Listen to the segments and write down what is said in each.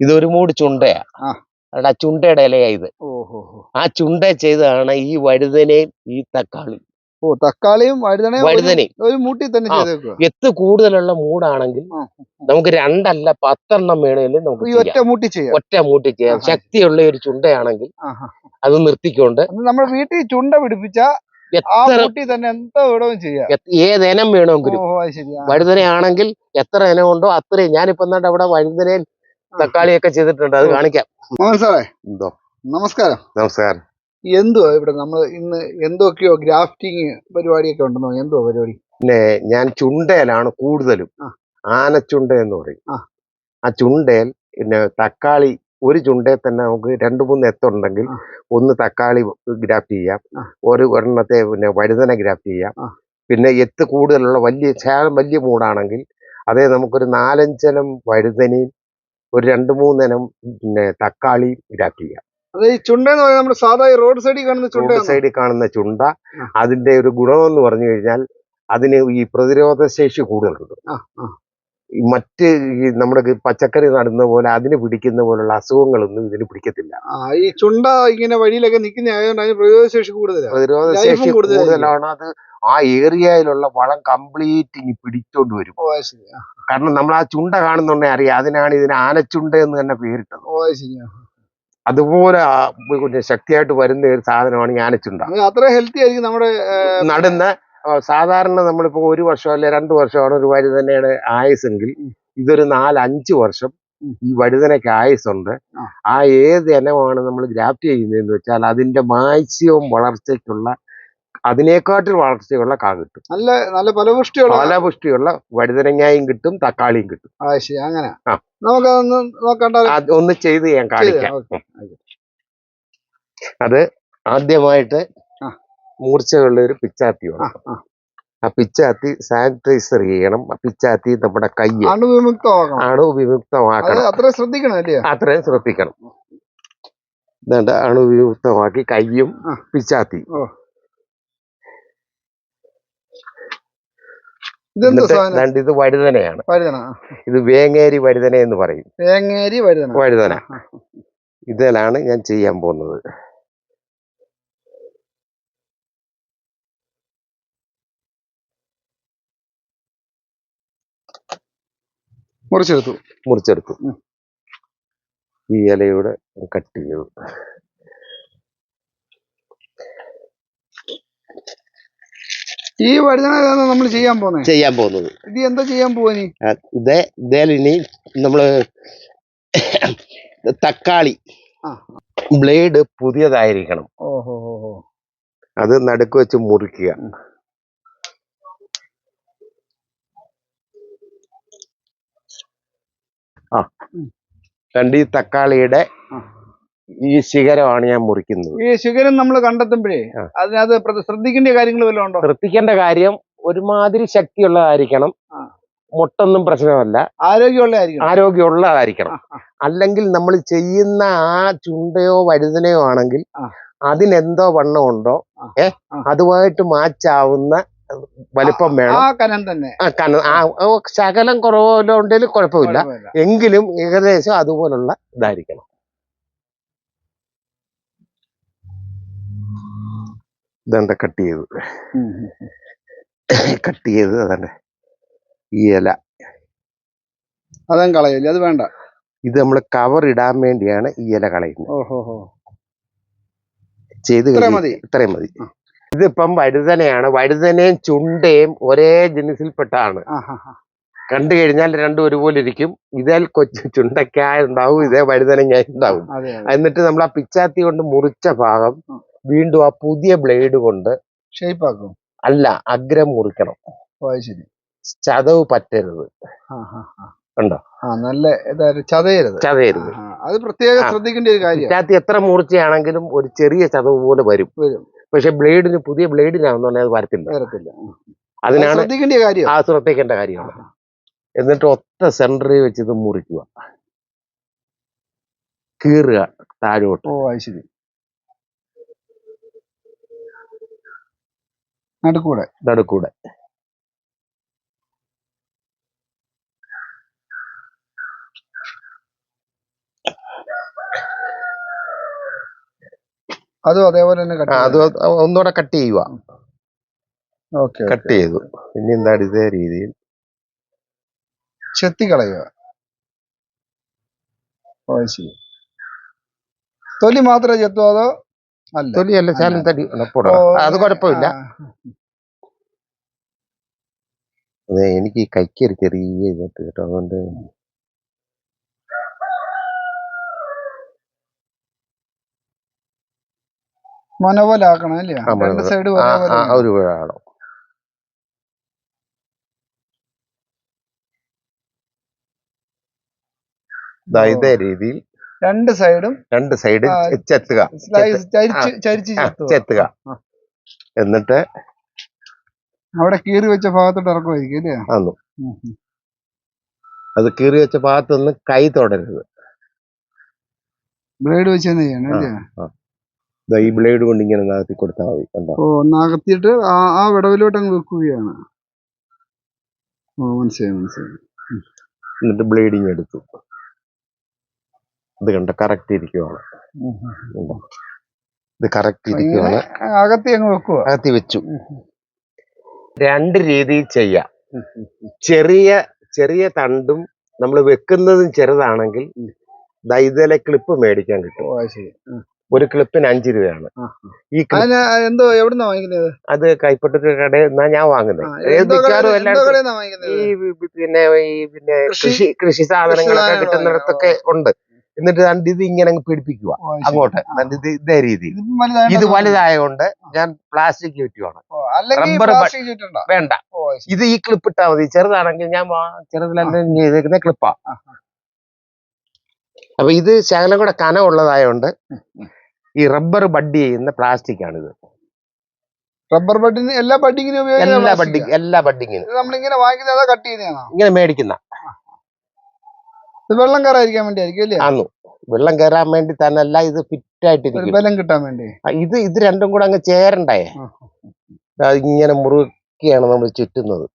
ഇതൊരു മൂടി ചുണ്ടയാ. ആ. ചുണ്ടയുടെ ഇലയാ ഇത്. ആ ചുണ്ട ചെയ്തതാണ് ഈ വഴുതനയും ഈ തക്കാളി ഓ തക്കാളിയും വഴുതനയും ഒരു- വഴുതനയും. ഒരു മൂട്ടി തന്നെ എത്ത് കൂടുതലുള്ള മൂടാണെങ്കിൽ നമുക്ക് രണ്ടല്ല പത്തെണ്ണം വേണമെങ്കിൽ നമുക്ക് ഒറ്റ മൂട്ടി ചെയ്യാം. ഒറ്റ മൂട്ടി ചെയ്യാം. ശക്തിയുള്ള ഒരു ചുണ്ടയാണെങ്കിൽ അത് നിർത്തിക്കൊണ്ട് നമ്മുടെ വീട്ടിൽ ചുണ്ട പിടിപ്പിച്ച ഏത് ഇനം വേണമെങ്കിലും. വഴുതനയാണെങ്കിൽ എത്ര ഇനം ഉണ്ടോ അത്രയും. ഞാനിപ്പോ എന്നാണ്ട് അവിടെ വഴുതനയും തക്കാളിയൊക്കെ ചെയ്തിട്ടുണ്ട്. അത് കാണിക്കാം. മോഹൻ സാറേ എന്തോ? നമസ്കാരം. നമസ്കാരം. എന്തുവാ ഇവിടെ നമ്മൾ ഇന്ന് എന്തൊക്കെയോ ഗ്രാഫ്റ്റിംഗ് പരിപാടിയൊക്കെ ഉണ്ടെന്നോ? എന്തോ പരിപാടി? പിന്നെ ഞാൻ ചുണ്ടയിലാണ് കൂടുതലും. ആനച്ചുണ്ട എന്ന് പറയും. ആ. ചുണ്ടേൽ ചുണ്ടയിൽ പിന്നെ തക്കാളി ഒരു ചുണ്ടയിൽ തന്നെ നമുക്ക് രണ്ട് മൂന്ന് എത്തുണ്ടെങ്കിൽ ഒന്ന് തക്കാളി ഗ്രാഫ്റ്റ് ചെയ്യാം. ഒരു ഒരെണ്ണത്തെ പിന്നെ വഴുതന ഗ്രാഫ്റ്റ് ചെയ്യാം. പിന്നെ എത്ത് കൂടുതലുള്ള വലിയ ശകലം വലിയ മൂടാണെങ്കിൽ അതേ നമുക്കൊരു നാലഞ്ചനം വഴുതനയും ഒരു രണ്ട് മൂന്നിനം പിന്നെ തക്കാളി അത് ഈ ചുണ്ട എന്ന് പറയുന്നത് നമ്മുടെ സാധാ റോഡ് സൈഡിൽ കാണുന്ന ചുണ്ട റോഡ് സൈഡിൽ കാണുന്ന ചുണ്ട അതിന്റെ ഒരു ഗുണമെന്ന് പറഞ്ഞു കഴിഞ്ഞാൽ അതിന് ഈ പ്രതിരോധ ശേഷി കൂടുതലുണ്ട്. മറ്റ് ഈ നമ്മുടെ പച്ചക്കറി നടുന്ന പോലെ അതിന് പിടിക്കുന്ന പോലുള്ള അസുഖങ്ങളൊന്നും ഇതിന് പിടിക്കത്തില്ല. ഈ ചുണ്ട ഇങ്ങനെ വഴിയിലൊക്കെ നിൽക്കുന്ന ആയതുകൊണ്ട് അതിന് കൂടുതലാണ് പ്രതിരോധ ശേഷി കൂടുതലാണ്. അത് ആ ഏരിയയിലുള്ള വളം കംപ്ലീറ്റ് ഇനി പിടിച്ചോണ്ട് വരും. കാരണം നമ്മൾ ആ ചുണ്ട കാണുന്നുണ്ടെ അറിയാം. അതിനാണ് ഇതിന് ആനച്ചുണ്ട എന്ന് തന്നെ പേരിട്ടത്. അതുപോലെ പിന്നെ ശക്തിയായിട്ട് വരുന്ന ഒരു സാധനമാണ് ഈ ആനച്ചുണ്ട. അത്ര ഹെൽത്തി ആയിരിക്കും നമ്മുടെ നടുന്ന സാധാരണ നമ്മളിപ്പോ ഒരു വർഷം അല്ലെ രണ്ടു വർഷമാണ് ഒരു വഴുതനയുടെ ആയുസെങ്കിൽ ഇതൊരു നാലഞ്ച് വർഷം ഈ വഴുതനയ്ക്ക് ആയുസുണ്ട്. ആ. ആ ഏത് ഇനമാണ് നമ്മൾ ഗ്രാഫ്റ്റ് ചെയ്യുന്നതെന്ന് വെച്ചാൽ അതിന്റെ മാക്സിമം വളർച്ചയ്ക്കുള്ള അതിനേക്കാട്ടിൽ വളർച്ചയുള്ള കാ കിട്ടും. നല്ല നല്ല ഫലപുഷ്ടിയുള്ള ഫലപുഷ്ടിയുള്ള വഴുതനങ്ങായും കിട്ടും തക്കാളിയും കിട്ടും. അങ്ങനെ. നമുക്കതൊന്ന് നോക്കണ്ടാലോ ഒന്ന് ചെയ്ത് ഞാൻ കാണിക്കാം. അത് ആദ്യമായിട്ട്. മൂർച്ചയുള്ള ഒരു പിച്ചാത്തി ആ പിച്ചാത്തി സാനിറ്റൈസർ ചെയ്യണം. ആ പിച്ചാത്തി നമ്മുടെ കൈ അണുവിമുക്തമാക്കണം. അണു അത്രയും ശ്രദ്ധിക്കണം അല്ലേ? അത്രയും ശ്രദ്ധിക്കണം. അണുവിമുക്തമാക്കി ആ. പിച്ചാത്തി ഓ ഇതെന്ത് എന്നിട്ട് ഇത് വഴുതനയാണ്. വഴുതന. ഇത് വേങ്ങേരി വഴുതന എന്ന് പറയും. വേങ്ങേരി വഴുതന. വഴുതന. ഇതിലാണ് ഞാൻ ചെയ്യാൻ പോകുന്നത്. മുറിച്ചെടുത്തു. മുറിച്ചെടുത്തു. ഈ ഇലയുടെ കട്ട് ചെയ്തു ഈ വഴുതന നമ്മൾ ചെയ്യാൻ പോകുന്നത് ചെയ്യാൻ പോകുന്നത്. ഇത് എന്താ ചെയ്യാൻ പോവാനി? ഇത് ഇതേലിനി നമ്മൾ തക്കാളി. ബ്ലേഡ് പുതിയതായിരിക്കണം. അത് നടുക്ക് വെച്ച് മുറിക്കുക. ആ. രണ്ട് ഈ തക്കാളിയുടെ. ഈ ശിഖരമാണ് ഞാൻ മുറിക്കുന്നത് ഈ ശിഖരം നമ്മൾ കണ്ടെത്തുമ്പോഴേ. അതിനകത്ത് ശ്രദ്ധിക്കേണ്ട കാര്യങ്ങൾ വല്ലതും ഉണ്ടോ ശ്രദ്ധിക്കേണ്ട കാര്യം ഒരുമാതിരി ശക്തിയുള്ളതായിരിക്കണം. മുട്ടൊന്നും പ്രശ്നമല്ല ആരോഗ്യമുള്ളതായിരിക്കും ആരോഗ്യമുള്ളതായിരിക്കണം ആ, ആ. അല്ലെങ്കിൽ നമ്മൾ ചെയ്യുന്ന ആ ചുണ്ടയോ വഴുതനയോ ആണെങ്കിൽ. അതിനെന്തോ വണ്ണം ഉണ്ടോ ഏ. അതുമായിട്ട് മാച്ചാവുന്ന വലിപ്പം വേണം ആ കനം തന്നെ ആ കനം ആ ശകലം കുറവല്ലോ ഉണ്ടെങ്കിൽ കുഴപ്പമില്ല. എങ്കിലും ഏകദേശം അതുപോലുള്ള ഇതായിരിക്കണം ഇതെന്താ കട്ട് ചെയ്ത്. കട്ട് ചെയ്ത് അതന്നെ ഈ ഇല. അതും കളയില്ല? അത് വേണ്ട. ഇത് നമ്മൾ കവർ ഇടാൻ വേണ്ടിയാണ് ഈ ഇല കളയുന്നത്. ചെയ്ത് മതി. ഇത്രയും മതി. ഇതിപ്പം വഴുതനയാണ്. വഴുതനയും ചുണ്ടയും ഒരേ ജനസിൽപ്പെട്ടാണ് കണ്ടു കഴിഞ്ഞാൽ രണ്ടും ഒരുപോലെ ഇരിക്കും. ഇതേൽ കൊച്ചു ചുണ്ടക്കായ ഉണ്ടാവും ഇതേ വഴുതനങ്ങായ ഉണ്ടാവും. എന്നിട്ട് നമ്മൾ ആ പിച്ചാത്തി കൊണ്ട് മുറിച്ച ഭാഗം. വീണ്ടും ആ പുതിയ ബ്ലേഡ് കൊണ്ട് ഷേപ്പ് ആക്കും അല്ല അഗ്രം മുറിക്കണം. ശരി. ചതവ് പറ്റരുത്. ഉണ്ടോ നല്ല ചതയരുത്. ചതയരുത്. അത് പ്രത്യേകം ശ്രദ്ധിക്കേണ്ട ഒരു കാര്യമാണ്. ഇതിനകത്ത് എത്ര മൂർച്ചയാണെങ്കിലും ഒരു ചെറിയ ചതവ് പോലെ വരും. പക്ഷെ ബ്ലേഡിന് പുതിയ ബ്ലേഡിനാണെന്നുണ്ടെങ്കിൽ അത് വരത്തില്ല. അതിനാണ് ശ്രദ്ധിക്കേണ്ട കാര്യം ആ ശ്രദ്ധിക്കേണ്ട കാര്യമാണ്. എന്നിട്ട് ഒത്ത സെന്ററിൽ വെച്ച് ഇത് മുറിക്കുക. കീറുക താഴോട്ട്. ഓ ശരി. നടുക്കൂടെ? നടുക്കൂടെ. അതും അതേപോലെ തന്നെ അത് ഒന്നുകൂടെ കട്ട് ചെയ്യുക ഓക്കെ കട്ട് ചെയ്തു. ഇനി എന്താ ഇതേ രീതിയിൽ? ചെത്തി കളയുക തൊലി മാത്രമേ ചെത്തു അതോ തൊലിയല്ല ശാലം തടി ഉണപ്പോടാ അത് കുഴപ്പമില്ല. അതെ എനിക്ക് ഈ കൈക്ക് ഒരു ചെറിയ ഇതൊക്കെ കേട്ടോ. അതുകൊണ്ട് മന പോലെ ആക്കണം അല്ലേ? രണ്ട് സൈഡ് ആ, ആ, ഒരു വേണം ദാ ഇതേ രീതിയിൽ രണ്ട് സൈഡും രണ്ട് സൈഡ് ചെത്തുക. ചെത്തുക. എന്നിട്ട് അവിടെ കീറി വെച്ച ഭാഗത്തോട്ട് ഇറക്കുമായിരിക്കും അല്ലേ? ഉം. അത് കീറി വെച്ച ഭാഗത്ത് നിന്ന് കൈ തൊടരുത്. ബ്ലേഡ് വെച്ച് തന്നെ ചെയ്യണം അല്ലേ? ഈ ബ്ലേഡ് കൊണ്ട് ഇങ്ങനെ നകത്തി കൊടുത്താൽ മതി കണ്ടോ? ഓ നകത്തിയിട്ട് ആ ആ വിടവിലോട്ട് അങ്ങ് വെക്കുകയാണ്. ഓ മനസ്സിലായി മനസ്സിലായി. എന്നിട്ട് ബ്ലേഡിങ് എടുത്തു. ഇത് കണ്ട കറക്റ്റ് ഇരിക്കുവാണ്. ഇത് കറക്റ്റ് ഇരിക്കുവാണ്. അകത്തി അങ്ങ് വെക്കുക അകത്തി വെച്ചു. രണ്ട് രീതിയിൽ ചെയ്യാം. ചെറിയ ചെറിയ തണ്ടും നമ്മൾ വെക്കുന്നതും ചെറുതാണെങ്കിൽ ദൈതല ക്ലിപ്പ് മേടിക്കാൻ കിട്ടും. അത്. ഒരു ക്ലിപ്പിന് അഞ്ച് രൂപയാണ്. ഈ എന്തോ എവിടുന്നാ വാങ്ങിക്കുന്നത്? അത് കൈപ്പട്ട കടയിൽ നിന്നാ ഞാൻ വാങ്ങുന്നത് ഈ പിന്നെ ഈ പിന്നെ കൃഷി- കൃഷി കൃഷി സാധനങ്ങളൊക്കെ കിട്ടുന്നിടത്തൊക്കെ ഉണ്ട്. എന്നിട്ട് രണ്ട് ഇത് ഇങ്ങനെ അങ്ങ് പിടിപ്പിക്കുക. അങ്ങോട്ട്. ഇത് ഇതേ രീതി ഇത് വലുതായതുകൊണ്ട് ഞാൻ പ്ലാസ്റ്റിക് ചുറ്റുവാണ് റബ്ബർ വേണ്ട. ഇത് ഈ ക്ലിപ്പ് ഇട്ടാ മതി. ചെറുതാണെങ്കിൽ ഞാൻ ചെറുതിലെല്ലാം ചെയ്തേക്കുന്ന ക്ലിപ്പാ അപ്പൊ ഇത് ശകലം കൂടെ ഉം. ഈ റബ്ബർ ബഡ് ചെയ്യുന്ന പ്ലാസ്റ്റിക് ആണിത് റബ്ബർ ബഡ്ഡി എല്ലാ ബഡിങ്ങിനും ഉപയോഗിക്കുന്ന എല്ലാ ബഡ്ഡിങ്ങിനും ബഡിങ് എല്ലാ ബഡിങ്ങിനും ഇത് നമ്മളിങ്ങനെ വാങ്ങിക്കുന്ന കട്ട് ചെയ്യുന്നതാണോ? ഇങ്ങനെ മേടിക്കുന്ന. വെള്ളം കയറാതിരിക്കാൻ വേണ്ടി ആയിരിക്കും അല്ലേ? ആന്നു. വെള്ളം കയറാൻ വേണ്ടി തന്നെ അല്ല ഇത് ഫിറ്റ് ആയിട്ട് ആയിട്ടിരിക്കും ബലം കിട്ടാൻ വേണ്ടി. ഇത് ഇത് രണ്ടും കൂടെ അങ്ങ് ചേരണ്ടേ. ഇങ്ങനെ മുറുക്കിയാണ് നമ്മൾ ചുറ്റുന്നത്.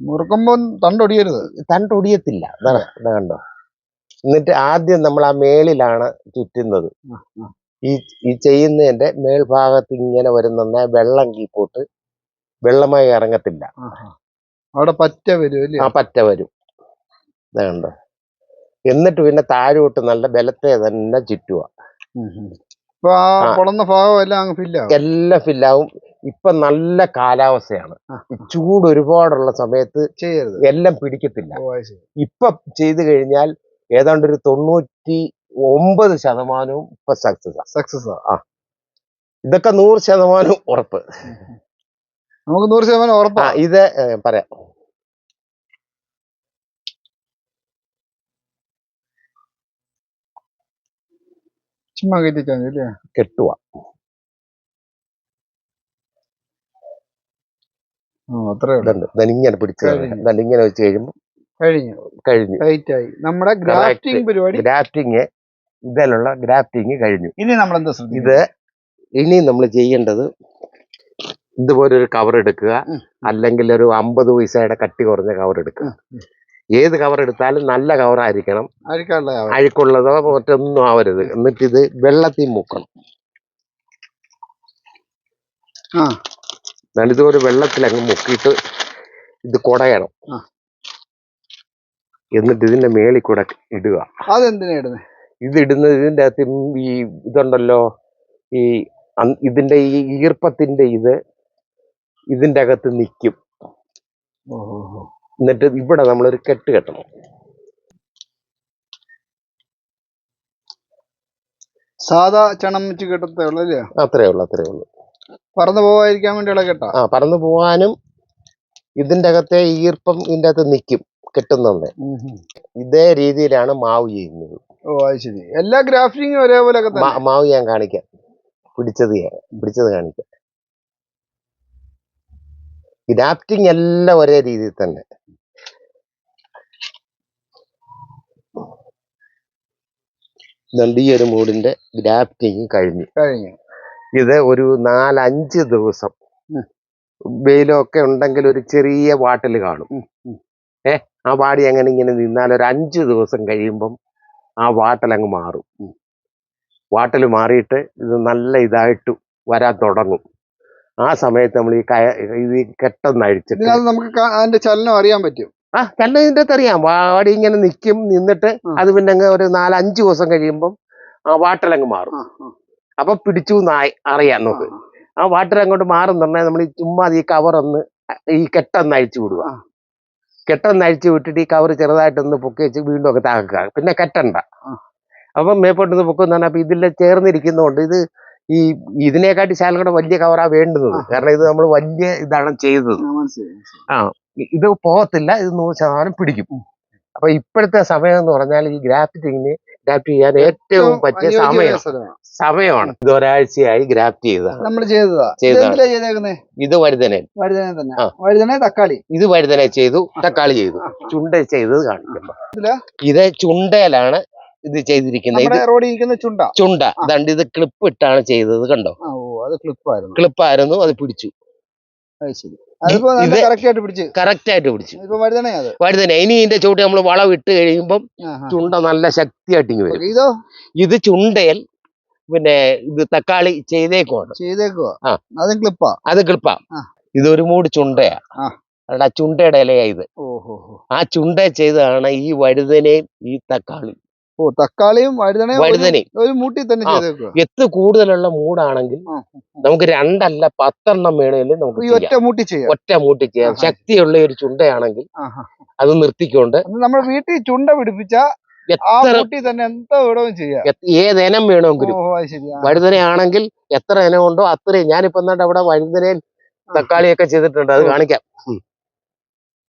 മുറുക്കുമ്പോ തണ്ടൊടിയരുത് തണ്ടൊടിയത്തില്ല കണ്ടോ? എന്നിട്ട് ആദ്യം നമ്മൾ ആ മേളിലാണ് ചുറ്റുന്നത്. ഈ ഈ ചെയ്യുന്നതിന്റെ മേൽഭാഗത്ത് ഇങ്ങനെ വരുന്ന വെള്ളം കീപ്പോട്ട് വെള്ളമായി ഇറങ്ങത്തില്ല. അവിടെ പറ്റ വരും ആ പറ്റ വരും. ഇതാ കണ്ടോ? എന്നിട്ട് പിന്നെ താഴോട്ട് നല്ല ബലത്തെ തന്നെ ചുറ്റുക. പൊളന്ന എല്ലാം ഫില്ലാവും. എല്ലാം ഫില്ലാവും. ഇപ്പൊ നല്ല കാലാവസ്ഥയാണ്. ചൂട് ഒരുപാടുള്ള സമയത്ത് ചെയ്യരുത്. എല്ലാം പിടിക്കത്തില്ല. ഇപ്പൊ ചെയ്തു കഴിഞ്ഞാൽ ഏതാണ്ട് ഒരു തൊണ്ണൂറ്റി ഒമ്പത് ശതമാനവും ഇപ്പൊ സക്സസ് സക്സസ് ആ. ഇതൊക്കെ നൂറ് ശതമാനം ഉറപ്പ്. നമുക്ക് നൂറ് ശതമാനം ഉറപ്പാ. ഇത് പറയാം. ചുമ്മാ കയറ്റിച്ചാൽ മതി അല്ലേ കെട്ടുക അത്രേ ഉള്ളൂ. ഇതുണ്ട് ഇങ്ങനെ പിടിച്ച് കഴിഞ്ഞു. ഇതുണ്ട് ഇങ്ങനെ വെച്ച് കഴിയുമ്പോൾ കഴിഞ്ഞു. കഴിഞ്ഞു. ടൈറ്റ് ആയി. നമ്മുടെ ഗ്രാഫ്റ്റിംഗ് പരിപാടി ഗ്രാഫ്റ്റിങ് ഇതിലുള്ള ഗ്രാഫ്റ്റിംഗ് കഴിഞ്ഞു. ഇനി നമ്മൾ എന്താ ഇത് ശ്രദ്ധിക്കുന്നത് ഇനി നമ്മൾ ചെയ്യേണ്ടത് ഇതുപോലെ ഒരു കവർ എടുക്കുക. ഉം. അല്ലെങ്കിൽ ഒരു അമ്പത് പൈസയുടെ കട്ടി കുറഞ്ഞ കവർ എടുക്കുക. ഉം. ഏത് കവർ എടുത്താലും നല്ല കവറായിരിക്കണം. അഴുക്കുള്ളതോ മറ്റൊന്നും ആവരുത്. എന്നിട്ട് ഇത് വെള്ളത്തിൽ മുക്കണം. ഇതുപോലെ വെള്ളത്തിൽ അങ്ങ് മുക്കിയിട്ട് ഇത് കുടയണം. എന്നിട്ട് ഇതിന്റെ മേളിൽ കൂടെ ഇടുക. അതെന്തിനാ ഇടുന്നത് ഇത് ഇടുന്നത് ഇതിന്റെ അകത്ത് ഈ ഇതുണ്ടല്ലോ. ഈ ഇതിന്റെ ഈ ഈർപ്പത്തിന്റെ ഇത് ഇതിന്റെ അകത്ത് നിൽക്കും. ഓഹോ. എന്നിട്ട് ഇവിടെ നമ്മളൊരു കെട്ട് കെട്ടണം. സാധാ ചണം വെച്ച് കെട്ടത്തേ ഉള്ളൂ അല്ലേ? അത്രേ ഉള്ളൂ അത്രേ ഉള്ളൂ. പറന്നു പോകാതിരിക്കാൻ വേണ്ടിയുള്ള കെട്ടാ? ആ പറന്നു പോവാനും ഇതിന്റെ അകത്തെ ഈർപ്പം ഇതിന്റെ അകത്ത് നിൽക്കും കെട്ടുന്നുണ്ട് ഇതേ രീതിയിലാണ് മാവ് ചെയ്യുന്നത്. ഓ അത് ശരി. എല്ലാ ഗ്രാഫ്റ്റിങ്ങും ഒരേപോലെ മാവ് ഞാൻ കാണിക്കാം. പിടിച്ചത് പിടിച്ചത് കാണിക്കാം. ഗ്രാഫ്റ്റിംഗ് എല്ലാം ഒരേ രീതിയിൽ തന്നെ. ഇതുണ്ട് ഈ ഒരു മൂടിന്റെ ഗ്രാഫ്റ്റിംഗ് കഴിഞ്ഞു. കഴിഞ്ഞു. ഇത് ഒരു നാലഞ്ച് ദിവസം. വെയിലൊക്കെ ഉണ്ടെങ്കിൽ ഒരു ചെറിയ വാട്ടിൽ കാണും. ഏ ആ വാടി അങ്ങനെ ഇങ്ങനെ നിന്നാൽ ഒരു അഞ്ച് ദിവസം കഴിയുമ്പം ആ വാട്ടലങ്ങ് മാറും. വാട്ടൽ മാറിയിട്ട് ഇത് നല്ല ഇതായിട്ട് വരാൻ തുടങ്ങും. ആ സമയത്ത് നമ്മൾ ഈ കയ ഇത് കെട്ടൊന്ന് അഴിച്ചിട്ട് നമുക്ക് അതിന്റെ ചലനം അറിയാൻ പറ്റും. ആ തന്നെ ഇതിന്റെ അറിയാം വാടി ഇങ്ങനെ നിൽക്കും നിന്നിട്ട്. അത് പിന്നെ അങ്ങ് ഒരു നാലഞ്ച് ദിവസം കഴിയുമ്പം ആ വാട്ടലങ്ങ് മാറും. അപ്പൊ പിടിച്ചു നായ് അറിയാം നമുക്ക്. ആ. വാട്ടലങ്ങോട്ട് വാട്ടർ അങ്ങോട്ട് മാറുന്നുണ്ടെങ്കിൽ നമ്മൾ ഈ ചുമ്മാ ഈ കവർ ഒന്ന് ഈ കെട്ടൊന്ന് അഴിച്ചു വിടുക. കെട്ടൊന്ന് അഴിച്ചു വിട്ടിട്ട് ഈ കവർ ചെറുതായിട്ടൊന്ന് പൊക്കി വെച്ച് വീണ്ടും ഒക്കെ താക്കുക പിന്നെ കെട്ടണ്ട. അപ്പം മേപ്പോട്ടൊന്ന് പൊക്കുന്ന് പറഞ്ഞാൽ അപ്പൊ ഇതിൽ ചേർന്നിരിക്കുന്നതുകൊണ്ട് ഇത് ഈ ഇതിനെക്കാട്ടി ശാലം കൂടെ വലിയ കവറാ വേണ്ടുന്നത്. കാരണം ഇത് നമ്മൾ വലിയ ഇതാണ് ചെയ്തത്. ആ, ഇത് പോകത്തില്ല ഇത് നൂറ് ശതമാനം പിടിക്കും. അപ്പൊ ഇപ്പോഴത്തെ സമയം എന്ന് പറഞ്ഞാൽ ഈ ഗ്രാഫ്റ്റിങ്ങിന് ഗ്രാഫ്റ്റ് ചെയ്യാൻ ഏറ്റവും പറ്റിയ സമയം. സമയമാണ്. ഇത് ഒരാഴ്ചയായി ഗ്രാഫ്റ്റ് ചെയ്തതാണ്. നമ്മൾ ചെയ്തതാ. ചെയ്തതാണ്. ഇത് വരുതന വഴുതന തന്നെ. ആ. വഴുതന തക്കാളി. ഇത് വരുതന ചെയ്തു തക്കാളി ചെയ്തു. ചുണ്ട ചെയ്തത് കാണിക്കുമ്പോ? ഇത് ചുണ്ടയിലാണ് ഇത് ചെയ്തിരിക്കുന്നത്. ഇത് റോഡിൽ ചുണ്ട. ചുണ്ട. ദണ്ട് ഇത് ക്ലിപ്പ് ഇട്ടാണ് ചെയ്തത് കണ്ടോ? ക്ലിപ്പായിരുന്നു. ക്ലിപ്പായിരുന്നു അത് പിടിച്ചു. അത് ശരി. കറക്റ്റ് ആയിട്ട് പിടിച്ച്. വഴുതന ഇനി ഇതിന്റെ ചുവട്ട് നമ്മൾ വളം ഇട്ട് കഴിയുമ്പം. ചുണ്ട നല്ല ശക്തിയായിട്ട് ഇങ്ങ് വരും. ഇത്? ചുണ്ടയിൽ പിന്നെ ഇത് തക്കാളി ചെയ്തേക്കുവാണ്. ചെയ്തേക്കുവാ. അതും ക്ലിപ്പാ? അത് ക്ലിപ്പാ. ആ. ഇതൊരു മൂട് ചുണ്ടയാ. അതാ ആ ചുണ്ടയുടെ ഇലയാ ഇത്. ആ ചുണ്ട ചെയ്തതാണ് ഈ വഴുതനയും ഈ തക്കാളി. ഓ തക്കാളിയും വഴുതനയും ഒരു- മൂട്ടി തന്നെ ആ. ചെയ്തേക്കുവാ എത്ത് കൂടുതലുള്ള മൂടാണെങ്കിൽ നമുക്ക് രണ്ടല്ല പത്തെണ്ണം വേണമെങ്കിൽ നമുക്ക് ഒറ്റ മൂട്ടി ചെയ്യാം. ഒറ്റ മൂട്ടി ചെയ്യാം. ശക്തിയുള്ള ഒരു ചുണ്ടയാണെങ്കിൽ അത് നിർത്തിക്കൊണ്ട് നമ്മുടെ വീട്ടിൽ ചുണ്ട പിടിപ്പിച്ച ഏതെനം വേണമെങ്കിലും. വഴുതനയാണെങ്കിൽ എത്ര ഇനം ഉണ്ടോ അത്രയും. ഞാനിപ്പോ എന്നാണ്ട് അവിടെ വഴുതനയും തക്കാളിയൊക്കെ ചെയ്തിട്ടുണ്ട്. അത് കാണിക്കാം.